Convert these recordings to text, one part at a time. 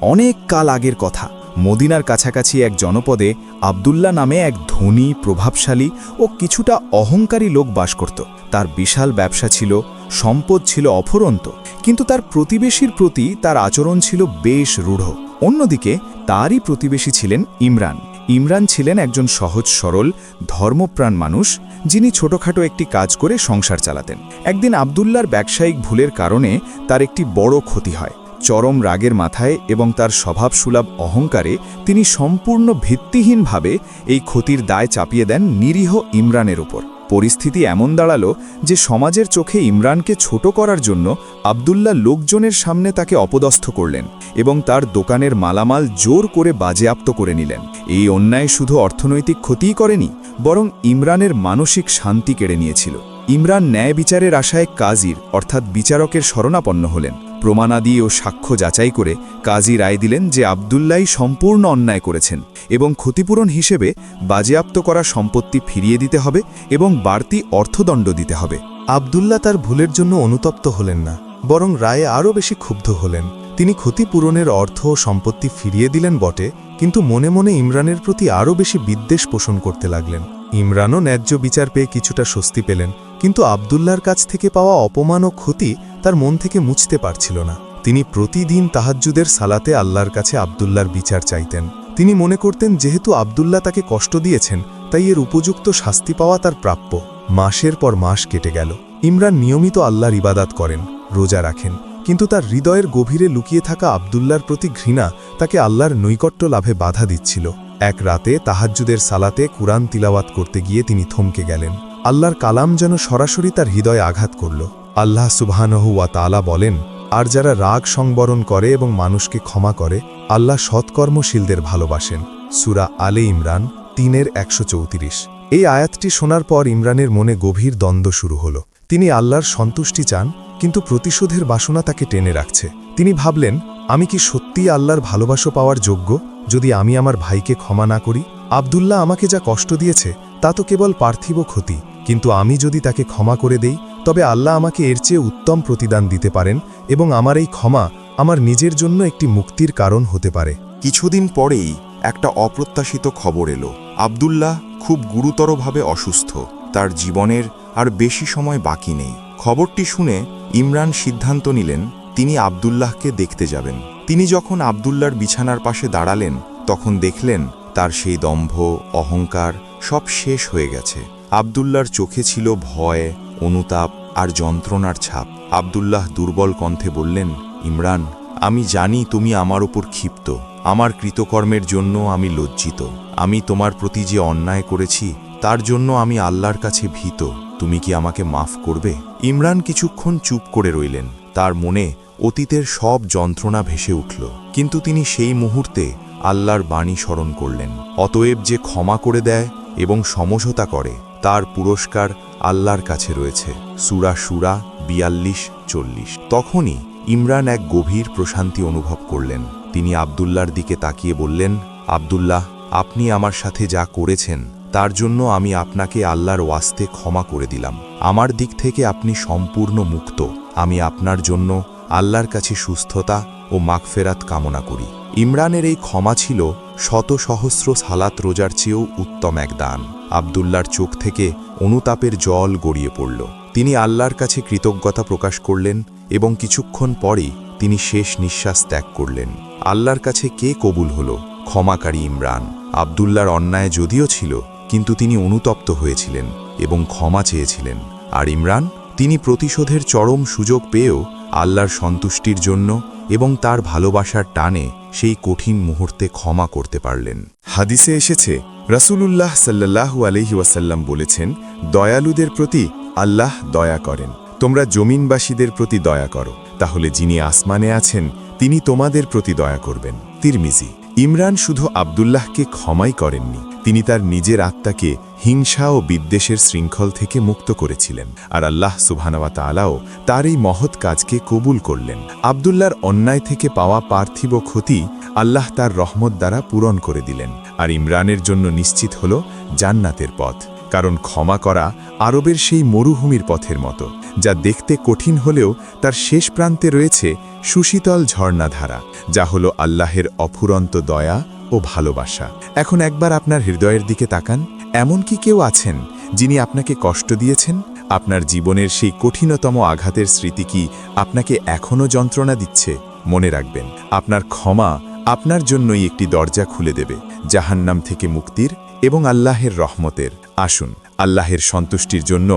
অনেক কাল আগের কথা। মদিনার কাছাকাছি এক জনপদে আবদুল্লাহ নামে এক ধনী, প্রভাবশালী ও কিছুটা অহংকারী লোক বাস করত। তার বিশাল ব্যবসা ছিল, সম্পদ ছিল অফরন্ত, কিন্তু তার প্রতিবেশীর প্রতি তার আচরণ ছিল বেশ রূঢ়। অন্যদিকে তারই প্রতিবেশী ছিলেন ইমরান। ইমরান ছিলেন একজন সহজ, সরল, ধর্মপ্রাণ মানুষ, যিনি ছোটখাটো একটি কাজ করে সংসার চালাতেন। একদিন আবদুল্লার ব্যবসায়িক ভুলের কারণে তার একটি বড় ক্ষতি হয়। চরম রাগের মাথায় এবং তার স্বভাব স্বভাবসুলভ অহংকারে তিনি সম্পূর্ণ ভিত্তিহীনভাবে এই ক্ষতির দায় চাপিয়ে দেন নিরীহ ইমরানের উপর পরিস্থিতি এমন দাঁড়াল যে সমাজের চোখে ইমরানকে ছোট করার জন্য আবদুল্লাহ লোকজনের সামনে তাকে অপদস্থ করলেন এবং তার দোকানের মালামাল জোর করে বাজেয়াপ্ত করে নিলেন। এই অন্যায় শুধু অর্থনৈতিক ক্ষতিই করেনি, বরং ইমরানের মানসিক শান্তি কেড়ে নিয়েছিল। ইমরান ন্যায় বিচারের আশায় কাজীর, অর্থাৎ বিচারকের শরণাপন্ন হলেন। প্রমাণাদি ও সাক্ষ্য যাচাই করে কাজী রায় দিলেন যে আবদুল্লাই সম্পূর্ণ অন্যায় করেছেন এবং ক্ষতিপূরণ হিসেবে বাজেয়াপ্ত করা সম্পত্তি ফিরিয়ে দিতে হবে এবং বাড়তি অর্থদণ্ড দিতে হবে। আবদুল্লাহ তার ভুলের জন্য অনুতপ্ত হলেন না, বরং রায়ে আরও বেশি ক্ষুব্ধ হলেন। তিনি ক্ষতিপূরণের অর্থ ও সম্পত্তি ফিরিয়ে দিলেন বটে, কিন্তু মনে মনে ইমরানের প্রতি আরও বেশি বিদ্বেষ পোষণ করতে লাগলেন। ইমরানও ন্যায্য বিচার পেয়ে কিছুটা স্বস্তি পেলেন, কিন্তু আবদুল্লার কাছ থেকে পাওয়া অপমান ও ক্ষতি তার মন থেকে মুছতে পারছিল না। তিনি প্রতিদিন তাহাজ্জুদের সালাতে আল্লাহর কাছে আবদুল্লার বিচার চাইতেন। তিনি মনে করতেন, যেহেতু আবদুল্লাহ তাকে কষ্ট দিয়েছেন, তাই এর উপযুক্ত শাস্তি পাওয়া তার প্রাপ্য। মাসের পর মাস কেটে গেল। ইমরান নিয়মিত আল্লাহর ইবাদাত করেন, রোজা রাখেন। কিন্তু তার হৃদয়ের গভীরে লুকিয়ে থাকা আবদুল্লার প্রতি ঘৃণা তাকে আল্লাহর নৈকট্য লাভে বাধা দিচ্ছিল। এক রাতে তাহাজ্জুদের সালাতে কুরআন তিলাওয়াত করতে গিয়ে তিনি থমকে গেলেন। আল্লাহর কালাম যেন সরাসরি তার হৃদয়ে আঘাত করল। আল্লাহ সুবহানহু ওয়া তাআলা বলেন, আর যারা রাগ সংবরণ করে এবং মানুষকে ক্ষমা করে, আল্লাহ সৎকর্মশীলদের ভালোবাসেন। সুরা আলে ইমরান তিনের একশো চৌত্রিশ। এই আয়াতটি শোনার পর ইমরানের মনে গভীর দ্বন্দ্ব শুরু হলো। তিনি আল্লাহর সন্তুষ্টি চান, কিন্তু প্রতিশোধের বাসনা তাকে টেনে রাখছে। তিনি ভাবলেন, আমি কি সত্যিই আল্লাহর ভালোবাসা পাওয়ার যোগ্য? যদি আমি আমার ভাইকে ক্ষমা না করি, আবদুল্লাহ আমাকে যা কষ্ট দিয়েছে, তা তো কেবল পার্থিব ক্ষতি। কিন্তু আমি যদি তাকে ক্ষমা করে দেই তবে আল্লাহ আমাকে এর চেয়ে উত্তম প্রতিদান দিতে পারেন এবং আমার এই ক্ষমা আমার নিজের জন্য একটি মুক্তির কারণ হতে পারে। কিছুদিন পরেই একটা অপ্রত্যাশিত খবর এলো। আবদুল্লাহ খুব গুরুতরভাবে অসুস্থ। তার জীবনের আর বেশি সময় বাকি নেই। খবরটি শুনে ইমরান সিদ্ধান্ত নিলেন, তিনি আবদুল্লাহকে দেখতে যাবেন। তিনি যখন আবদুল্লার বিছানার পাশে দাঁড়ালেন, তখন দেখলেন তার সেই দম্ভ, অহংকার সব শেষ হয়ে গেছে। আবদুল্লার চোখে ছিল ভয়, অনুতাপ আর যন্ত্রণার ছাপ। আবদুল্লাহ দুর্বল কণ্ঠে বললেন, ইমরান, আমি জানি তুমি আমার উপর ক্ষিপ্ত। আমার কৃতকর্মের জন্য আমি লজ্জিত। আমি তোমার প্রতি যে অন্যায় করেছি, তার জন্য আমি আল্লাহর কাছে ভীত। তুমি কি আমাকে মাফ করবে? ইমরান কিছুক্ষণ চুপ করে রইলেন। তার মনে অতীতের সব যন্ত্রণা ভেসে উঠল। কিন্তু তিনি সেই মুহূর্তে আল্লাহর বাণী স্মরণ করলেন। অতএব যে ক্ষমা করে দেয় এবং সমঝোতা করে, তার পুরস্কার আল্লাহর কাছে রয়েছে। সুরা সুরা বিয়াল্লিশ, চল্লিশ। তখনই ইমরান এক গভীর প্রশান্তি অনুভব করলেন। তিনি আবদুল্লার দিকে তাকিয়ে বললেন, আবদুল্লাহ, আপনি আমার সাথে যা করেছেন, তার জন্য আমি আপনাকে আল্লাহর ওয়াস্তে ক্ষমা করে দিলাম। আমার দিক থেকে আপনি সম্পূর্ণ মুক্ত। আমি আপনার জন্য আল্লাহর কাছে সুস্থতা ও মাগফেরাত কামনা করি। ইমরানের এই ক্ষমা ছিল শত সহস্র সালাত রোজার চেয়েও উত্তম এক দান। আবদুল্লার চোখ থেকে অনুতাপের জল গড়িয়ে পড়ল। তিনি আল্লাহর কাছে কৃতজ্ঞতা প্রকাশ করলেন এবং কিছুক্ষণ পরেই তিনি শেষ নিঃশ্বাস ত্যাগ করলেন। আল্লাহর কাছে কে কবুল হল? ক্ষমাকারী ইমরান। আবদুল্লার অন্যায় যদিও ছিল, কিন্তু তিনি অনুতপ্ত হয়েছিলেন এবং ক্ষমা চেয়েছিলেন। আর ইমরান, তিনি প্রতিশোধের চরম সুযোগ পেয়েও আল্লাহর সন্তুষ্টির জন্য এবং তার ভালোবাসার টানে সেই কঠিন মুহূর্তে ক্ষমা করতে পারলেন। হাদিসে এসেছে, রাসুলুল্লাহ সাল্লাল্লাহু আলহি ওয়াসাল্লাম বলেছেন, দয়ালুদের প্রতি আল্লাহ দয়া করেন। তোমরা জমিনবাসীদের প্রতি দয়া করো। তাহলে যিনি আসমানে আছেন, তিনি তোমাদের প্রতি দয়া করবেন। তিরমিজি ইমরান শুধু আবদুল্লাহকে ক্ষমাই করেননি, তিনি তার নিজের আত্মাকে হিংসা ও বিদ্বেষের শৃঙ্খল থেকে মুক্ত করেছিলেন, আর আল্লাহ সুবহানাওয়া তালাও তার এই মহৎ কাজকে কবুল করলেন। আবদুল্লার অন্যায় থেকে পাওয়া পার্থিব ক্ষতি আল্লাহ তার রহমত দ্বারা পূরণ করে দিলেন, আর ইমরানের জন্য নিশ্চিত হল জান্নাতের পথ। কারণ ক্ষমা করা আরবের সেই মরুভূমির পথের মতো, যা দেখতে কঠিন হলেও তার শেষ প্রান্তে রয়েছে সুশীতল ঝর্ণাধারা, যা হল আল্লাহের অফুরন্ত দয়া ও ভালোবাসা। এখন একবার আপনার হৃদয়ের দিকে তাকান, এমন কি কেউ আছেন যিনি আপনাকে কষ্ট দিয়েছেন? আপনার জীবনের সেই কঠিনতম আঘাতের স্মৃতি কি আপনাকে এখনও যন্ত্রণা দিচ্ছে? মনে রাখবেন, আপনার ক্ষমা আপনার জন্যই একটি দরজা খুলে দেবে, জাহান্নাম থেকে মুক্তির এবং আল্লাহের রহমতের। আসুন, আল্লাহের সন্তুষ্টির জন্য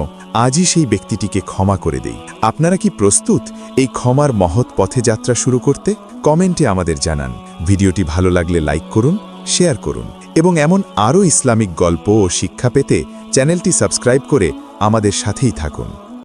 আজই সেই ব্যক্তিটিকে ক্ষমা করে দেই। আপনারা কি প্রস্তুত এই ক্ষমার মহৎ পথে যাত্রা শুরু করতে? কমেন্টে আমাদের জানান। ভিডিওটি ভালো লাগলে লাইক করুন, শেয়ার করুন এবং এমন আরও ইসলামিক গল্প ও শিক্ষা পেতে চ্যানেলটি সাবস্ক্রাইব করে আমাদের সাথেই থাকুন।